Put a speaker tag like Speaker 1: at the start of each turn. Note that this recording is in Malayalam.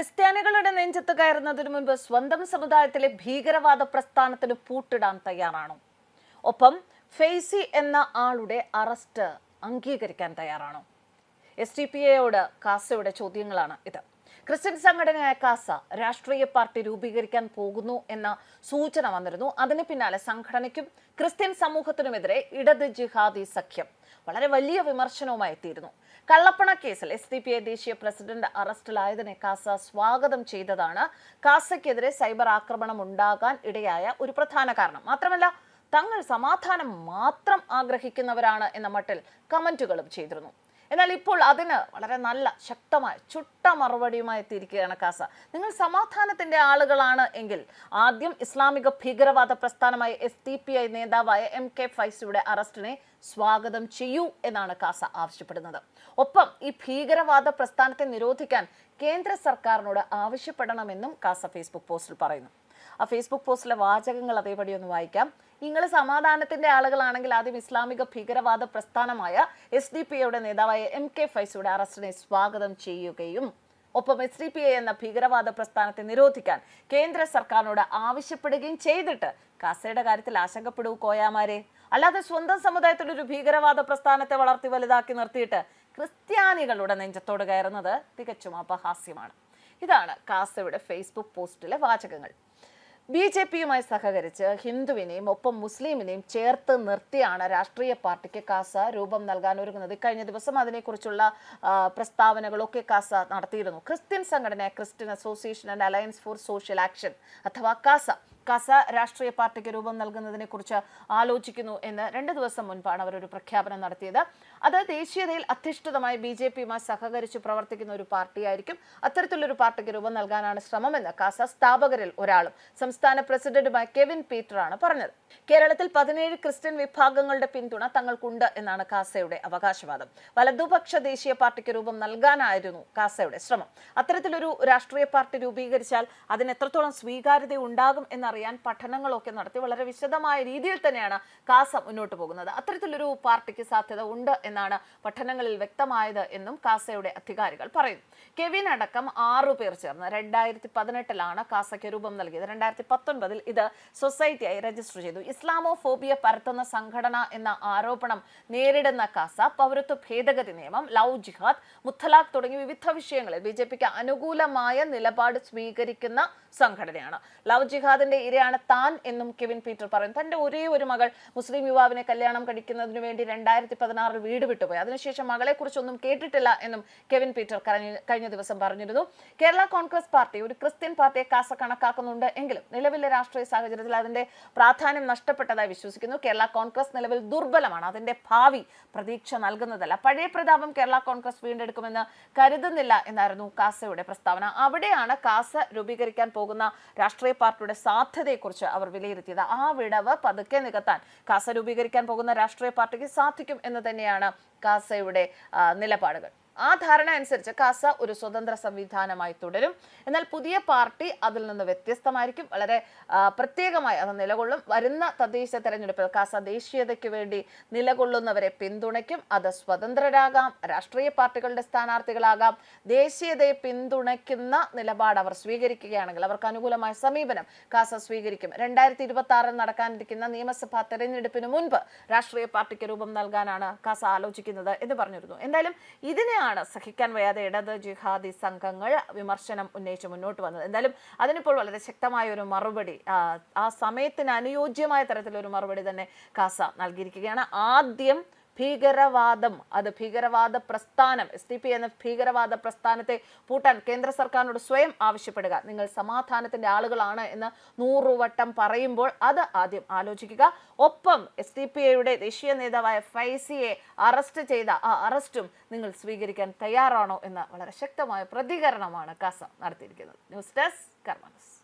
Speaker 1: ക്രിസ്ത്യാനികളുടെ നെഞ്ചത്ത് കയറുന്നതിന് മുൻപ് സ്വന്തം സമുദായത്തിലെ ഭീകരവാദ പ്രസ്ഥാനത്തിന് പൂട്ടിടാൻ തയ്യാറാണോ? ഒപ്പം ഫെയ്സി എന്ന ആളുടെ അറസ്റ്റ് അംഗീകരിക്കാൻ തയ്യാറാണോ? എസ് ടി പി എയോട് കാസയുടെ ചോദ്യങ്ങളാണ് ഇത്. ക്രിസ്ത്യൻ സംഘടനയായ കാസ രാഷ്ട്രീയ പാർട്ടി രൂപീകരിക്കാൻ പോകുന്നു എന്ന സൂചന വന്നിരുന്നു. അതിന് പിന്നാലെ സംഘടനയ്ക്കും ക്രിസ്ത്യൻ സമൂഹത്തിനുമെതിരെ ഇടത് ജിഹാദി സഖ്യം വളരെ വലിയ വിമർശനവുമായി എത്തിയിരുന്നു കള്ളപ്പണ കേസിൽ എസ് ഡി പി ഐ ദേശീയ പ്രസിഡന്റ് അറസ്റ്റിലായതിനെ കാസ സ്വാഗതം ചെയ്തതാണ്. കാസയ്ക്കെതിരെ സൈബർ ആക്രമണം ഉണ്ടാകാൻ ഇടയായ ഒരു പ്രധാന കാരണം. മാത്രമല്ല തങ്ങൾ സമാധാനം മാത്രം ആഗ്രഹിക്കുന്നവരാണ് എന്ന മട്ടിൽ കമന്റുകളും ചെയ്തിരുന്നു. എന്നാൽ ഇപ്പോൾ അതിന് വളരെ നല്ല ശക്തമായ ചുട്ട മറുപടിയുമായി എത്തിയിരിക്കുകയാണ് കാസ. നിങ്ങൾ സമാധാനത്തിന്റെ ആളുകളാണ് എങ്കിൽ ആദ്യം ഇസ്ലാമിക ഭീകരവാദ പ്രസ്ഥാനമായ എസ് ടി പി ഐ നേതാവായ എം കെ ഫൈസിയുടെ അറസ്റ്റിനെ സ്വാഗതം ചെയ്യൂ എന്നാണ് കാസ ആവശ്യപ്പെടുന്നത്. ഒപ്പം ഈ ഭീകരവാദ പ്രസ്ഥാനത്തെ നിരോധിക്കാൻ കേന്ദ്ര സർക്കാരിനോട് ആവശ്യപ്പെടണമെന്നും കാസ ഫേസ്ബുക്ക് പോസ്റ്റിൽ പറയുന്നു. ആ ഫേസ്ബുക്ക് പോസ്റ്റിലെ വാചകങ്ങൾ അതേപടി ഒന്ന് വായിക്കാം. നിങ്ങൾ സമാധാനത്തിന്റെ ആളുകളാണെങ്കിൽ ആദ്യം ഇസ്ലാമിക ഭീകരവാദ പ്രസ്ഥാനമായ എസ് ഡി പി ഐയുടെ നേതാവായ എം കെ ഫൈസിയുടെ അറസ്റ്റിനെ സ്വാഗതം ചെയ്യുകയും ഒപ്പം എസ് ഡി പി ഐ എന്ന ഭീകരവാദ പ്രസ്ഥാനത്തെ നിരോധിക്കാൻ കേന്ദ്ര സർക്കാരിനോട് ആവശ്യപ്പെടുകയും ചെയ്തിട്ട് കാസയുടെ കാര്യത്തിൽ ആശങ്കപ്പെടൂ കോയാമാരെ. അല്ലാതെ സ്വന്തം സമുദായത്തിൽ ഒരു ഭീകരവാദ പ്രസ്ഥാനത്തെ വളർത്തി വലുതാക്കി നിർത്തിയിട്ട് ക്രിസ്ത്യാനികളുടെ നെഞ്ചത്തോട് കയറുന്നത് തികച്ചും അപഹാസ്യമാണ്. ഇതാണ് കാസയുടെ ഫേസ്ബുക്ക് പോസ്റ്റിലെ വാചകങ്ങൾ. ബി ജെ പിയുമായി സഹകരിച്ച് ഹിന്ദുവിനെയും ഒപ്പം മുസ്ലിമിനെയും ചേർത്ത് നിർത്തിയാണ് രാഷ്ട്രീയ പാർട്ടിക്ക് കാസ രൂപം നൽകാൻ ഒരുങ്ങുന്നത്. കഴിഞ്ഞ ദിവസം അതിനെക്കുറിച്ചുള്ള പ്രസ്താവനകളൊക്കെ കാസ നടത്തിയിരുന്നു. ക്രിസ്ത്യൻ സംഘടന Christian association and alliance for social action അഥവാ കാസ. കാസ രാഷ്ട്രീയ പാർട്ടിക്ക് രൂപം നൽകുന്നതിനെ കുറിച്ച് ആലോചിക്കുന്നു എന്ന് രണ്ട് ദിവസം മുൻപാണ് അവർ ഒരു പ്രഖ്യാപനം നടത്തിയത്. അത് ദേശീയതയിൽ അധിഷ്ഠിതമായി ബി ജെ പിയുമായി സഹകരിച്ച് പ്രവർത്തിക്കുന്ന ഒരു പാർട്ടിയായിരിക്കും. അത്തരത്തിലൊരു പാർട്ടിക്ക് രൂപം നൽകാനാണ് ശ്രമമെന്ന് കാസ സ്ഥാപകരിൽ ഒരാളും സംസ്ഥാന പ്രസിഡന്റുമായ കെവിൻ പീറ്ററാണ് പറഞ്ഞത്. കേരളത്തിൽ പതിനേഴ് ക്രിസ്ത്യൻ വിഭാഗങ്ങളുടെ പിന്തുണ തങ്ങൾക്കുണ്ട് എന്നാണ് കാസയുടെ അവകാശവാദം. വലതുപക്ഷ ദേശീയ പാർട്ടിക്ക് രൂപം നൽകാനായിരുന്നു കാസയുടെ ശ്രമം. അത്തരത്തിലൊരു രാഷ്ട്രീയ പാർട്ടി രൂപീകരിച്ചാൽ അതിന് എത്രത്തോളം സ്വീകാര്യത ഉണ്ടാകും എന്നറിയാൻ പഠനങ്ങളൊക്കെ നടത്തി വളരെ വിശദമായ രീതിയിൽ തന്നെയാണ് കാസ മുന്നോട്ട് പോകുന്നത്. അത്തരത്തിലൊരു പാർട്ടിക്ക് സാധ്യത ഉണ്ട് എന്നാണ് പഠനങ്ങളിൽ വ്യക്തമായത് എന്നും കാസയുടെ അധികാരികൾ പറയുന്നു. കെവിൻ അടക്കം ആറു പേർ ചേർന്ന് രണ്ടായിരത്തി പതിനെട്ടിലാണ് കാസയ്ക്ക് രൂപം നൽകിയത്. രണ്ടായിരത്തി പത്തൊൻപതിൽ ഇത് സൊസൈറ്റിയായി രജിസ്റ്റർ ചെയ്തു. ഇസ്ലാമോ ഫോബിയ പരത്തുന്ന സംഘടന എന്ന ആരോപണം നേരിടുന്ന കാസ പൗരത്വ ഭേദഗതി നിയമം ലവ് ജിഹാദ് മുത്തലാഖ് തുടങ്ങി വിവിധ വിഷയങ്ങളിൽ ബി ജെ പിക്ക് അനുകൂലമായ നിലപാട് സ്വീകരിക്കുന്ന സംഘടനയാണ്. ലവ് ജിഹാദിന്റെ ഇരയാണ് താൻ എന്നും കെവിൻ പീറ്റർ പറയുന്നു. തന്റെ ഒരേ ഒരു മകൾ മുസ്ലിം യുവാവിനെ കല്യാണം കഴിക്കുന്നതിന് വേണ്ടി രണ്ടായിരത്തി പതിനാറിൽ വീട് വിട്ടുപോയി. അതിനുശേഷം മകളെ കുറിച്ചൊന്നും കേട്ടിട്ടില്ല എന്നും കെവിൻ പീറ്റർ കഴിഞ്ഞ- ദിവസം പറഞ്ഞിരുന്നു. കേരള കോൺഗ്രസ് പാർട്ടി ഒരു ക്രിസ്ത്യൻ പാർട്ടിയെ കാസ കണക്കാക്കുന്നുണ്ട് എങ്കിലും നിലവിലെ രാഷ്ട്രീയ സാഹചര്യത്തിൽ അതിന്റെ പ്രാധാന്യം നഷ്ടപ്പെട്ടതായി വിശ്വസിക്കുന്നു. കേരള കോൺഗ്രസ് നിലവിൽ ദുർബലമാണ്. അതിന്റെ ഭാവി പ്രതീക്ഷ നൽകുന്നതല്ല. പഴയ പ്രതാപം കേരള കോൺഗ്രസ് വീണ്ടെടുക്കുമെന്ന് കരുതുന്നില്ല എന്നായിരുന്നു കാസയുടെ പ്രസ്താവന. അവിടെയാണ് കാസ രൂപീകരിക്കാൻ പോകുന്ന രാഷ്ട്രീയ പാർട്ടിയുടെ സാധ്യതയെക്കുറിച്ച് അവർ വിലയിരുത്തിയത്. ആ വിടവ് പതുക്കെ നികത്താൻ കാസ രൂപീകരിക്കാൻ പോകുന്ന രാഷ്ട്രീയ പാർട്ടിക്ക് സാധിക്കും എന്ന് തന്നെയാണ് കാസയുടെ നിലപാടുകൾ. ആ ധാരണ അനുസരിച്ച് കാസ ഒരു സ്വതന്ത്ര സംവിധാനമായി തുടരും. എന്നാൽ പുതിയ പാർട്ടി അതിൽ നിന്ന് വ്യത്യസ്തമായിരിക്കും. വളരെ പ്രത്യേകമായി അത് നിലകൊള്ളും. വരുന്ന തദ്ദേശ തെരഞ്ഞെടുപ്പിൽ കാസ ദേശീയതയ്ക്ക് വേണ്ടി നിലകൊള്ളുന്നവരെ പിന്തുണയ്ക്കും. അത് സ്വതന്ത്രരാകാം. രാഷ്ട്രീയ പാർട്ടികളുടെ സ്ഥാനാർത്ഥികളാകാം. ദേശീയതയെ പിന്തുണയ്ക്കുന്ന നിലപാട് അവർ സ്വീകരിക്കുകയാണെങ്കിൽ അവർക്ക് അനുകൂലമായ സമീപനം കാസ സ്വീകരിക്കും. രണ്ടായിരത്തി ഇരുപത്തി ആറിൽ നടക്കാനിരിക്കുന്ന നിയമസഭാ തെരഞ്ഞെടുപ്പിന് മുൻപ് രാഷ്ട്രീയ പാർട്ടിക്ക് രൂപം നൽകാനാണ് കാസ ആലോചിക്കുന്നത് എന്ന് പറഞ്ഞിരുന്നു. എന്തായാലും ഇതിനെയാണ് സഹിക്കാൻ വയ്യാതെ ഇടത് ജിഹാദി സംഘങ്ങൾ വിമർശനം ഉന്നയിച്ച് മുന്നോട്ട് വന്നത്. എന്തായാലും അതിനിപ്പോൾ വളരെ ശക്തമായ ഒരു മറുപടി ആ സമയത്തിന് അനുയോജ്യമായ തരത്തിലൊരു മറുപടി തന്നെ കാസ നൽകിയിരിക്കുകയാണ്. ആദ്യം ഭീകരവാദം. അത് ഭീകരവാദ പ്രസ്ഥാനം. എസ് ഡി പി എന്ന ഭീകരവാദ പ്രസ്ഥാനത്തെ പൂട്ടാൻ കേന്ദ്ര സർക്കാരിനോട് സ്വയം ആവശ്യപ്പെടുക. നിങ്ങൾ സമാധാനത്തിന്റെ ആളുകളാണ് എന്ന് നൂറുവട്ടം പറയുമ്പോൾ അത് ആദ്യം ആലോചിക്കുക. ഒപ്പം എസ് ഡി പി ഐയുടെ ദേശീയ നേതാവായ ഫൈസിയെ അറസ്റ്റ് ചെയ്ത ആ അറസ്റ്റും നിങ്ങൾ സ്വീകരിക്കാൻ തയ്യാറാണോ എന്ന വളരെ ശക്തമായ പ്രതികരണമാണ് കാസ നടത്തിയിരിക്കുന്നത്. News desk കർമ്മനസ്